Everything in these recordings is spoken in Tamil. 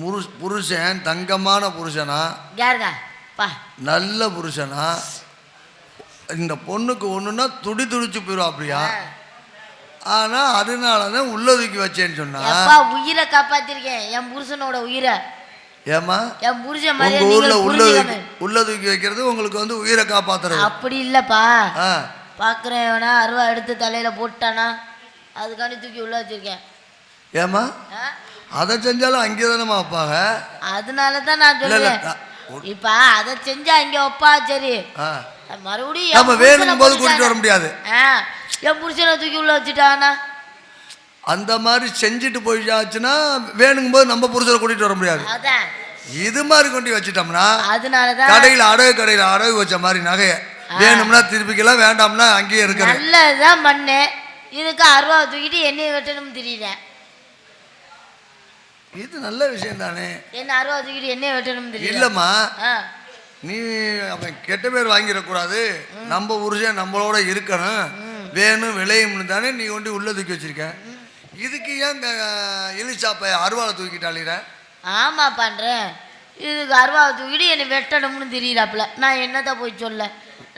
முரு- புருஷன் தங்கமான புருஷனா? பா. நல்ல புருஷனா? இந்த பொண்ணுக்கு ஒண்ணுன்னா துடி துடிச்சு போயிடும் அப்படியா ஆனா அதனால தான் உள்ள தூக்கி வச்சேன்னு சொன்னா. உயிரை காப்பாத்திருக்கேன். என் புருஷனோட உயிரை. ஏமா என் புருஷன் உங்க ஊர்ல உள்ள உள்ள தூக்கி வைக்கிறது உங்களுக்கு வந்து உயிரை காப்பாத்துறது. அப்படி இல்லப்பா. ஆ. பார்க்குறேன் வேணா அருவா எடுத்து தலையில போட்டானா அதுக்காண்டி தூக்கி உள்ள வச்சிருக்கேன். ஏமா? அதை செஞ்சாலும் அங்கே தானேமா வைப்பாங்க? அதனால தான் நான் சொல்லுவேன் இப்ப அதை செஞ்சா இங்க வைப்பா சரி. மறுபடியும் நம்ம வேணும் போது கூட்டிட்டு வர? முடியாது. என் புருஷனை தூக்கி உள்ள வச்சுட்டானா அந்த மாதிரி செஞ்சுட்டு போயிடுச்சுன்னா வேணுங்கும் போது நம்ம புருஷனை கூட்டிட்டு வர முடியாது. இது மாதிரி கொண்டு வச்சுட்டோம்னா அதனாலதான் கடையில் அடகு கடையில் அடகு வச்ச மாதிரி நகையை வேணும்னா திருப்பிக்கலாம் வேண்டாம்னா அங்கேயே இருக்கிறேன் நல்லதுதான் பண்ணு இதுக்கு அருவா தூக்கிட்டு என்னைய வெட்டணும் தெரியல. இது நல்ல விஷயம் தானே என்ன அருவா தூக்கிட்டு என்னைய வெட்டணும் இல்லைம்மா. நீ அவன் கெட்ட பேர் வாங்கிடக்கூடாது. நம்ம புருஷன் நம்மளோட இருக்கணும். வேணும் விளையும்னு தானே நீ கொண்டு உள்ள தூக்கி வச்சிருக்க. இதுக்கு ஏன் இலிச்சாப்பை அருவாளை தூக்கிட்டாளிற? ஆமா பண்றேன். இதுக்கு அருவா தூக்கிட்டு என்னை வெட்டணும்னு தெரியலாப்புல நான் என்னத்த போய் சொல்ல?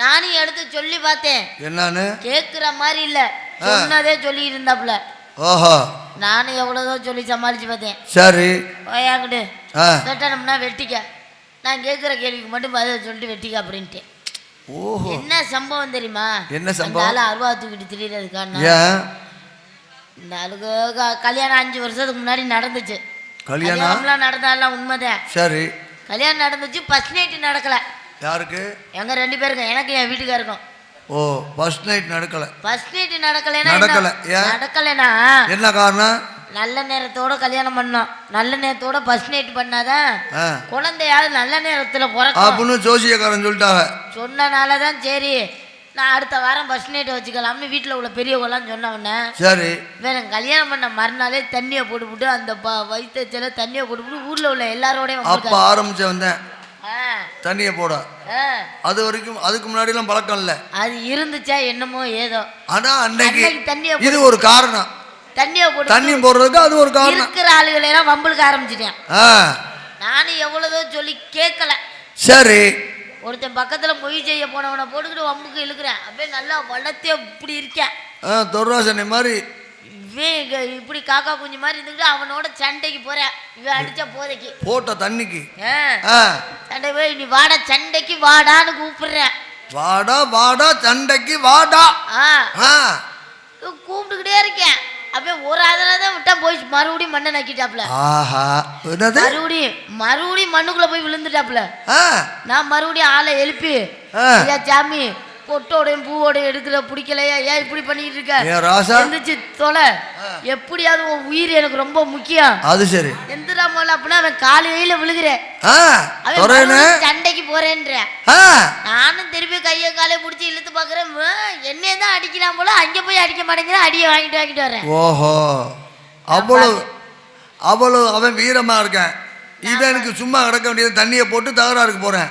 நானும் எடுத்து சொல்லி பார்த்தேன். என்னன்னு? கேட்குற மாதிரி இல்ல. சொன்னதே சொல்லி இருந்தாப்புல ஓஹோ நானும் எவ்வளோதான் சொல்லி சமாளிச்சு பார்த்தேன். சரி. ஓயாங்கிட்டு ஆ. வெட்டணும்னா வெட்டிக்க. நான் கேட்குற கேள்விக்கு மட்டும் பதில் சொல்லிட்டு வெட்டிக்க அப்படின்ட்டேன். ஓஹோ. என்ன சம்பவம் தெரியுமா? என்ன அந்த சம்பவம்? ஆளு அருவா தூக்கிட்டு திரியறதுக்கான இந்த ஆளுக்கு கல்யாணம் அஞ்சு வருஷத்துக்கு முன்னாடி நடந்துச்சு. கல்யாணம்? கல்யாணம்லாம் நடந்தாலாம் உண்மைதான். சரி. கல்யாணம் நடந்துச்சு ஃபர்ஸ்ட் நைட்டு நடக்கல. யாருக்கு? எங்க ரெண்டு பேருக்கும் எனக்கு என் வீட்டுக்காருக்கும். ஓ ஃபர்ஸ்ட் நைட் நடக்கல. ஃபர்ஸ்ட் நைட்டு நடக்கலைன்னா நடக்கல. நடக்கலைன்னா என்ன காரணம்? நல்ல நேரத்தோட கல்யாணம் பண்ணோம். நல்ல நேரத்தோட ஃபர்ஸ்ட் நைட் பண்ணாதான் குழந்தையாவது நல்ல நேரத்துல பிறக்கும். அப்படின்னு ஜோசியக்காரன் சொல்லிட்டாங்க. சொன்னனால தான் சரி. நான் அடுத்த வாரம் ஃபர்ஸ்ட் நைட் வச்சுக்கலாம்னு வீட்டில் உள்ள பெரியவங்களாம் சொன்ன உடனே சரி. வேணும் கல்யாணம் பண்ண மறுநாளே தண்ணியை போட்டுவிட்டு அந்த வயிற்றுல தண்ணியை போட்டுவிட்டு ஊரில் உள்ள எல்லாரோடையும் அப்போ. ஆரம்பிச்ச வந்தேன் தண்ணியை போட. அது வரைக்கும் அதுக்கு முன்னாடிலாம் பழக்கம் இல்லை. அது இருந்துச்சா என்னமோ ஏதோ. ஆனா அன்னைக்கு தண்ணியை இது ஒரு காரணம். தண்ணியை போட்டு தண்ணி போடுறதுக்கு அது ஒரு காரணம். இருக்கிற ஆளுகளை எல்லாம் வம்பளுக்கு ஆரம்பிச்சிட்டேன். நானும் எவ்வளதோ சொல்லி கேட்கல சரி. ஒருத்தன் பக்கத்துல மொய் செய்ய போனவனை போட்டுக்கிட்டு வம்புக்கு இழுக்கிறேன். அப்படியே நல்லா வளர்த்தே இப்படி இருக்கேன். தொர்ராசனை மாதிரி இவன் இப்படி காக்கா குஞ்சு மாதிரி இருந்துக்கிட்டு அவனோட சண்டைக்கு போறேன் இவன் அடிச்ச போதைக்கு. போட்ட தண்ணிக்கு. சண்டை போய் நீ வாடா சண்டைக்கு வாடான்னு கூப்பிடுறேன். வாடா வாடா சண்டைக்கு வாடா. கூப்பிட்டுக்கிட்டே இருக்கேன். அப்படியே ஒரு அதனால தான் விட்டா போய் மறுபடியும் மண்ணை நக்கிட்டாப்ல ஆஹா. மறுபடியும் மறுபடியும் மண்ணுக்குள்ள போய் விழுந்துட்டாப்ல நான் மறுபடியும் ஆளை எழுப்பி. ஐயா சாமி பொட்டோடையும் பூவோடையும் எடுக்கிற பிடிக்கலையா? ஏன் இப்படி பண்ணிட்டு இருக்க? ராசா? எந்திரிச்சு தொலை. எப்படியாவது உன் உயிர் எனக்கு ரொம்ப முக்கியம். அது சரி. எந்திரா போல அப்படின்னா அவன் காலையில விழுகிறேன் சண்டைக்கு போறேன்ற. நானும் திருப்பி கையை காலை பிடிச்சி இழுத்து பார்க்குறேன். என்னைய தான் அடிக்கிறான் போல அங்கே போய் அடிக்க மாட்டேங்கிறான் அடியை வாங்கிட்டு வாங்கிட்டு வரேன். ஓஹோ. அவ்வளவு அவ்வளவு அவன் வீரமா இருக்கேன். இவனுக்கு சும்மா கிடக்க வேண்டியது தண்ணியை போட்டு தகராறுக்கு போறேன்.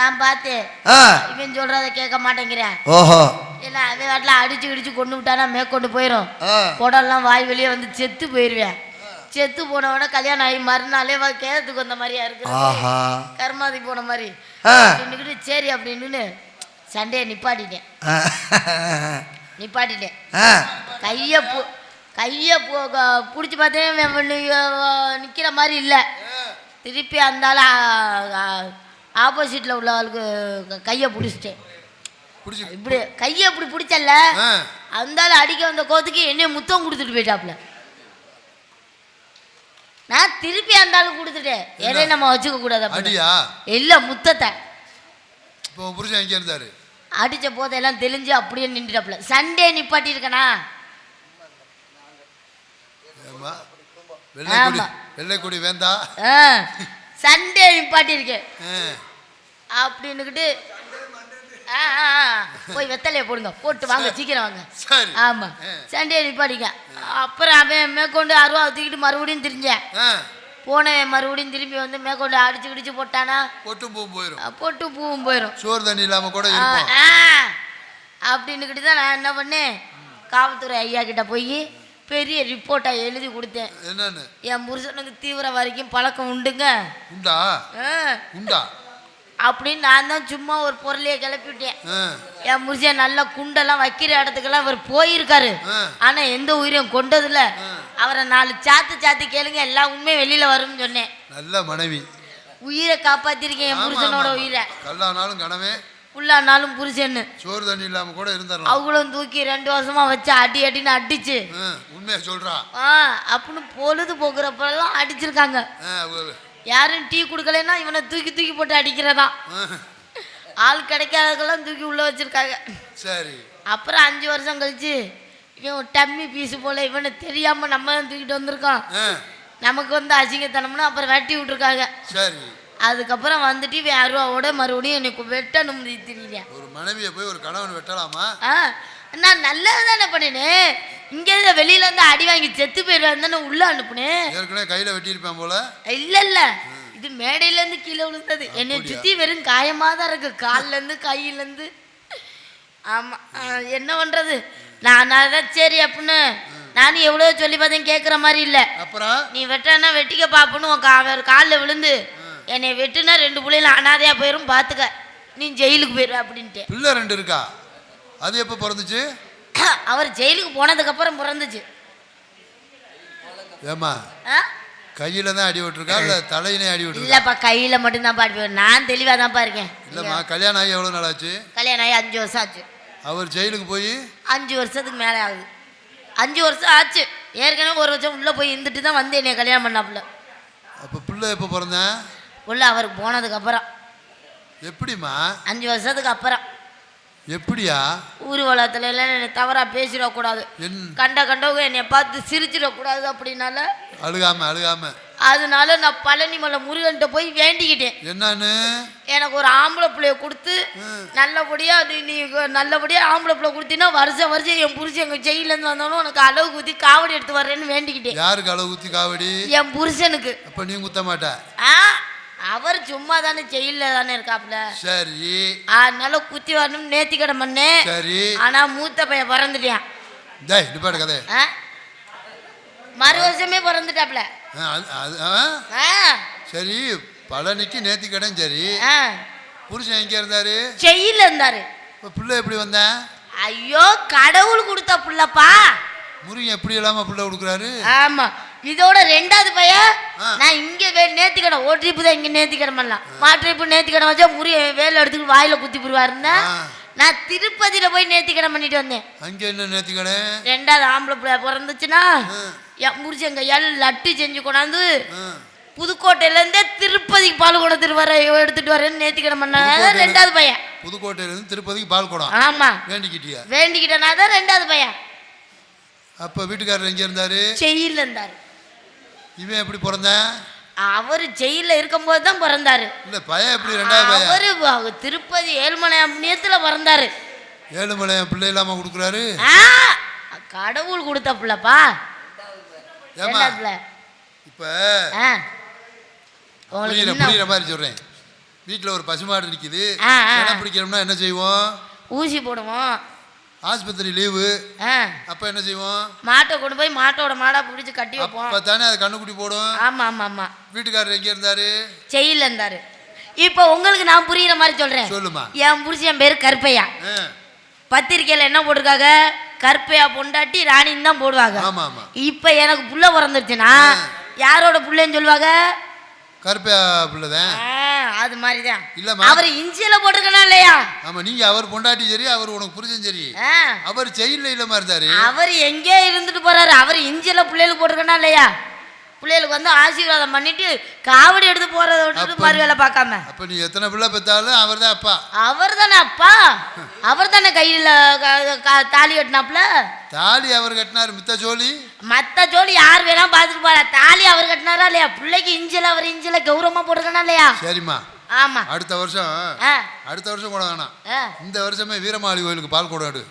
நான் பார்த்தேன் ஆ. இவன் சொல்றத கேட்க மாட்டேங்கிறேன். ஓஹோ. ஏன்னா அவன் வாட்டில் அடிச்சு இடிச்சு கொண்டு விட்டானா மேற்கொண்டு போயிடும் குடம்லாம் வாய் வெளியே வந்து செத்து போயிடுவேன் செத்து போனவன கல்யாணம் ஆகி மறுநாளே வா கேரத்துக்கு வந்த மாதிரியா இருக்கு கர்மாதி போன மாதிரி. நின்றுக்கிட்டு சரி அப்படின்னு சண்டையை நிப்பாட்டிட்டேன். நிப்பாட்டிட்டேன். கையை பு கையை பிடிச்சி பார்த்தேன் நிற்கிற மாதிரி இல்லை. திருப்பி அந்த ஆள் ஆப்போசிட்டில் உள்ள ஆளுக்கு கையை பிடிச்சிட்டேன். பிடிச்சி இப்படி கையை இப்படி பிடிச்சல ஆ. அந்த ஆள் அடிக்க வந்த கோத்துக்கு என்னைய முத்தம் கொடுத்துட்டு போயிட்டாப்ல நான் திருப்பி அந்த ஆளுக்கு கொடுத்துட்டேன். எதையும் நம்ம வச்சுக்க கூடாது இல்ல முத்தத்தை. இப்போ புருஷன் எங்கே இருந்தாரு? அடிச்ச போதெல்லாம் தெளிஞ்சு அப்படியே நின்றுட்டாப்ல சண்டே நிப்பாட்டி இருக்கனா வெள்ளைக்குடி வேந்தா சண்டே நிப்பாட்டி இருக்கேன். அப்படின்னுக்கிட்டு ஆ, ஆ. போய் வெத்தலையை போடுங்க. போட்டு வாங்க சீக்கிரம் வாங்க. சரி. ஆமா. சண்டே நிப்பாட்டிக்க. அப்புறம் அவன் மேற்கொண்டு அருவா தூக்கிட்டு மறுபடியும் திரிஞ்சேன். ஆ. போனவன் மறுபடியும் திரும்பி வந்து மேற்கொண்டு அடிச்சு கிடிச்சு போட்டானா? பொட்டும் பூ போயிடும் போட்டு பூவும் போயிடும் சோறு தண்ணி இல்லாம கூட. அப்படின்னுக்கிட்டு தான் நான் என்ன பண்ணேன்? காவல்துறை ஐயா கிட்ட போய் பெரிய ரிப்போர்ட்டை எழுதி கொடுத்தேன். என்னன்னு? என் புருஷனுக்கு தீவிர வரைக்கும் பழக்கம் உண்டுங்க. உண்டா? உண்டா? அப்படின்னு நான் தான் சும்மா ஒரு பொருளையே கிளப்பி விட்டேன் ஆ, என் புருஷன் நல்ல குண்டெல்லாம் வைக்கிற இடத்துக்கெல்லாம் அவர் போயிருக்காரு. ஆனா எந்த உயிரையும் கொண்டதில்ல. அவரை நாலு சாத்து சாத்து கேளுங்க எல்லா உண்மையும் வெளியில வரும்னு சொன்னேன். நல்ல மனைவி. உயிரை காப்பாத்திருக்கேன் என் புருஷனோட. உயிரை. கல்லானாலும் கனவே. புல்லானாலும் புருஷன்னு. சோறு தண்ணி இல்லாம கூட இருந்துடலாம். அவங்களும் தூக்கி ரெண்டு வருஷமா வச்சு அடி அடின்னு அடிச்சு. உண்மையை சொல்றா. ஆ அப்படின்னு பொழுது போக்குறப்பெல்லாம் அடிச்சிருக்காங்க யாரும் டீ கொடுக்கலன்னா இவனை தூக்கி தூக்கி போட்டு அடிக்கிறதான் ஆள் கிடைக்காததெல்லாம் தூக்கி உள்ள வச்சிருக்காங்க. சரி. அப்புறம் அஞ்சு வருஷம் கழிச்சு இவன் டம்மி பீஸ் போல இவனை தெரியாம நம்ம தான் தூக்கிட்டு வந்திருக்கோம் நமக்கு வந்து அசிங்கத்தனம்னு அப்புறம் வெட்டி விட்டுருக்காங்க. சரி. அதுக்கப்புறம் வந்துட்டு இவன் அருவாவோட மறுபடியும் எனக்கு வெட்டணும்னு தெரியல. ஒரு மனைவியை போய் ஒரு கணவன் வெட்டலாமா? நான் நல்லது தானே பண்ணினேன் இங்கே வெளியில இருந்து அடி வாங்கி செத்து போயிடுவேன் தானே உள்ள அனுப்புனேன் ஏற்கனவே கையில வெட்டியிருப்பேன் போல. இல்ல இல்ல இது மேடையில இருந்து கீழே விழுந்தது. என்னை சுத்தி வெறும் காயமா தான் இருக்கு. கால்ல இருந்து கையில இருந்து ஆமா என்ன பண்றது? நான் அதான் சரி அப்படின்னு நானும் எவ்வளோ சொல்லி பார்த்தேன் கேட்குற மாதிரி இல்லை. அப்புறம்? நீ வெட்டனா வெட்டிக்க பாப்புன்னு உன் அவர் காலில் விழுந்து என்னை வெட்டுனா ரெண்டு பிள்ளைல அனாதையா போயிரும் பார்த்துக்க நீ ஜெயிலுக்கு போயிரு அப்படின்ட்டு. பிள்ளை ரெண்டு இருக்கா? அது எப்போ பிறந்துச்சு? அவர் ஜெயிலுக்கு போனதுக்கப்புறம் பிறந்துச்சு. ஏமா கையில தான் அடி விட்டுருக்கா இல்ல தலையினே அடி விட்டுருக்கா இல்லைப்பா கையில் மட்டும்தான் பாடுவேன் நான் தெளிவாக தான்ப்பா இருக்கேன். இல்லம்மா கல்யாணம் ஆகி எவ்வளவு நாள் ஆச்சு கல்யாணம் ஆகி அஞ்சு வருஷம் ஆச்சு. அவர் ஜெயிலுக்கு போய்? அஞ்சு வருஷத்துக்கு மேலே ஆகுது. அஞ்சு வருஷம் ஆச்சு. ஏற்கனவே ஒரு வருஷம் உள்ளே போய் இருந்துட்டு தான் வந்து என்னை கல்யாணம் பண்ணாப்புல. அப்ப பிள்ளை எப்போ பிறந்தேன் உள்ள அவருக்கு போனதுக்கப்புறம் எப்படிம்மா? அஞ்சு வருஷத்துக்கு அப்புறம். எப்படியா? ஊர்வலத்துல எல்லாம் என்னை தவறாக பேசிடக்கூடாது. கண்ட கண்டவங்க என்னை பார்த்து சிரிச்சிடக்கூடாது அப்படின்னால. அழுகாம அழுகாம. அதனால நான் பழனிமலை முருகன்கிட்ட போய் வேண்டிக்கிட்டேன். என்னன்னு? எனக்கு ஒரு ஆம்பளை பிள்ளைய கொடுத்து நல்லபடியா நீ நீ நல்லபடியா ஆம்பளை பிள்ளை கொடுத்தீங்கன்னா வருஷம் வருஷம் என் புருஷன் எங்கள் ஜெயிலேருந்து வந்தாலும் உனக்கு அளவு குத்தி காவடி எடுத்து வர்றேன்னு வேண்டிக்கிட்டேன். யாருக்கு அளவு ஊத்தி காவடி? என் புருஷனுக்கு. அப்ப நீ குத்த மாட்ட ஆ? அவர் சும்மா தானே ஜெயிலில் தானே இருக்காப்புல? சரி. அதனால குத்தி வரணும்னு நேத்திக்கடை பண்ணேன் சரி. ஆனா மூத்த பையன் பிறந்துட்டான். டேய் நிப்பாடு கதை. மறு வருஷமே? ஆ சரி பழனிக்கு நேத்தி கடன் சரி. புருஷன் எங்க இருந்தாரு? ஜெயிலில் இருந்தாரு. பிள்ளை எப்படி வந்தேன் ஐயோ கடவுள் கொடுத்த புள்ளப்பா. முருகன் எப்படி இல்லாம பிள்ளை கொடுக்குறாரு? ஆமா. இதோட ரெண்டாவது பையன். நான் இங்க வே நேத்திக்கடை ஓ ட்ரிப்பு தான் இங்க நேத்திக்கடை பண்ணலாம் மா ட்ரிப்பு நேத்திக்கடை வச்சா முறி வேலை எடுத்துக்கிட்டு வாயில குத்தி போடுவாருன்னா. நான் திருப்பதியில போய் நேத்திக்கடை பண்ணிட்டு வந்தேன். அங்க என்ன நேத்தி கடன் ரெண்டாவது ஆம்பளை பிள்ளை பிறந்துச்சுன்னா என் முடிச்ச கையால் லட்டு செஞ்சு கொண்டாந்து புதுக்கோட்டையில இருந்தே திருப்பதிக்கு பால் கொண்டு வர எடுத்துட்டு வரேன்னு நேத்திக்கடை பண்ண புதுக்கோட்டையில- ரெண்டாவது பையன். புதுக்கோட்டையில இருந்து திருப்பதிக்கு பால் குடம் ஆமா. வேண்டிக்கிட்டியா? வேண்டிக்கிட்டனா தான் ரெண்டாவது பையன். அப்ப வீட்டுக்காரர் எங்க இருந்தாரு? ஜெயிலில் இருந்தார். இவன் எப்படி பிறந்தேன்? அவர் ஜெயிலில் இருக்கும்போது தான் பிறந்தாரு. இல்ல பையன் எப்படி ரெண்டாவது அவரு திருப்பதி ஏழுமலை புண்ணியத்துல பிறந்தாரு. ஏழுமலை பிள்ளை இல்லாம கொடுக்குறாரு? கடவுள் கொடுத்த பிள்ளைப்பா. ஏமா இப்ப புரியுற மாதிரி சொல்றேன். வீட்டுல ஒரு பசுமாடு. இடம் பிடிக்கணும்னா என்ன செய்வோம்? ஊசி போடுவோம். ஆஸ்பத்திரி லீவு. அப்ப என்ன செய்வோம்? மாட்டை கொண்டு போய் மாட்டோட மாடா பிடிச்சி கட்டி வைப்போம். அப்ப தானே அது கண்ணுக்குட்டி போடும்? ஆமா ஆமா ஆமா. வீட்டுக்காரர் எங்க இருந்தாரு? ஜெயிலில் இருந்தாரு. இப்போ உங்களுக்கு நான் புரியுற மாதிரி சொல்றேன். சொல்லுமா. என் புருஷன் பேர் கருப்பையா. பத்திரிக்கையில் என்ன போட்டிருக்காங்க? கருப்பையா பொண்டாட்டி ராணின்னு தான் போடுவாங்க. ஆமா ஆமா. இப்போ எனக்கு புள்ள பிறந்துருச்சுன்னா யாரோட புள்ளைன்னு சொல்லுவாங்க? கருப்பையா பிள்ளைதான். அது மாதிரி தான் இல்லம்மா. அவர் இஞ்சியில போட்டிருக்கணும் இல்லையா? ஆமா நீங்க அவர் பொண்டாட்டி சரி அவர் உனக்கு புரிஞ்சம் சரி. அவர் ஜெயில இல்லமா இருந்தாரு. அவர் எங்கே இருந்துட்டு போறாரு? அவர் இஞ்சியில பிள்ளைகளுக்கு போட்டிருக்கணும் இல்லையா? பிள்ளைகளுக்கு வந்து ஆசீர்வாதம் பண்ணிட்டு காவடி எடுத்து போறதை விட்டுட்டு மறு வேலை பார்க்காம. அப்ப நீ எத்தனை பிள்ளை பெத்தாலும் அவர் தான் அப்பா? அவர் தானே அப்பா அவர் தானே கையில் தாலி கட்டினாப்புல? தாலி அவர் கட்டினாரு மித்த ஜோலி. மத்த ஜோலி யார் வேணா பார்த்துட்டு போறா. தாலி அவர் கட்டினாரா இல்லையா? பிள்ளைக்கு இஞ்சில அவர் இஞ்சில கௌரவமா போட்டிருக்கணும் இல்லையா? சரிம்மா. ஆமா. அடுத்த வருஷம் அடுத்த வருஷம் கூட வேணாம். இந்த வருஷமே வீரமாளி கோயிலுக்கு பால் கொடாடு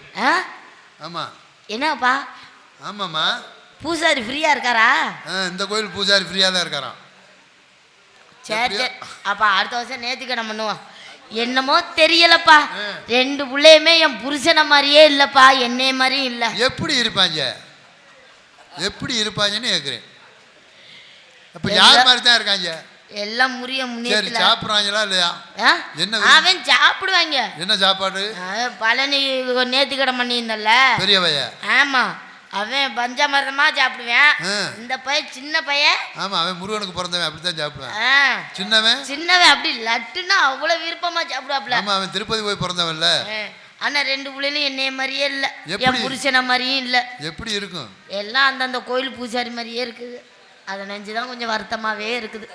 ஆமா. என்னப்பா? ஆமாம்மா. பூசாரி ஃப்ரீயா இருக்காரா? இந்த கோயில் பூஜாரி ஃப்ரீயாக தான் இருக்காராம். சரி? சரி அப்ப அடுத்த வருஷம் நேத்திக்கடை பண்ணுவோம். என்னமோ தெரியலப்பா. ரெண்டு பிள்ளையுமே என் புருஷனை மாதிரியே இல்லப்பா என்னைய மாதிரியும் இல்ல. எப்படி இருப்பாங்க? எப்படி இருப்பாங்கன்னு கேட்குறேன் அப்போ யார் மாதிரி தான் இருக்காங்க? எல்லாம் முறிய சரி சாப்பிட்றாங்களா இல்லையா? என்ன அவன் சாப்பிடுவாங்க. என்ன சாப்பாடு? பழனி நேத்துக்கடை பண்ணியிருந்தல்ல. பெரியவைய? ஆமா. அவன் பஞ்சாமிரதமா சாப்பிடுவேன். இந்த பையன் சின்ன பையன். ஆமாம் அவன் முருகனுக்கு பிறந்தவன் அப்படி தான் சாப்பிடுவேன் சின்னவன்? சின்னவன் அப்படி லட்டுன்னா அவ்வளவு விருப்பமா சாப்பிடுவாப்ல. ஆமாம் அவன் திருப்பதி போய் பிறந்தவன்ல ஆனா ரெண்டு பிள்ளைகளும் என்னைய மாதிரியே இல்ல? என் புருஷனை மாதிரியும் இல்ல. எப்படி இருக்கும்? எல்லாம் அந்தந்த கோயில் பூசாரி மாதிரியே இருக்குது. அதை நினைச்சுதான் கொஞ்சம் வருத்தமாவே இருக்குது.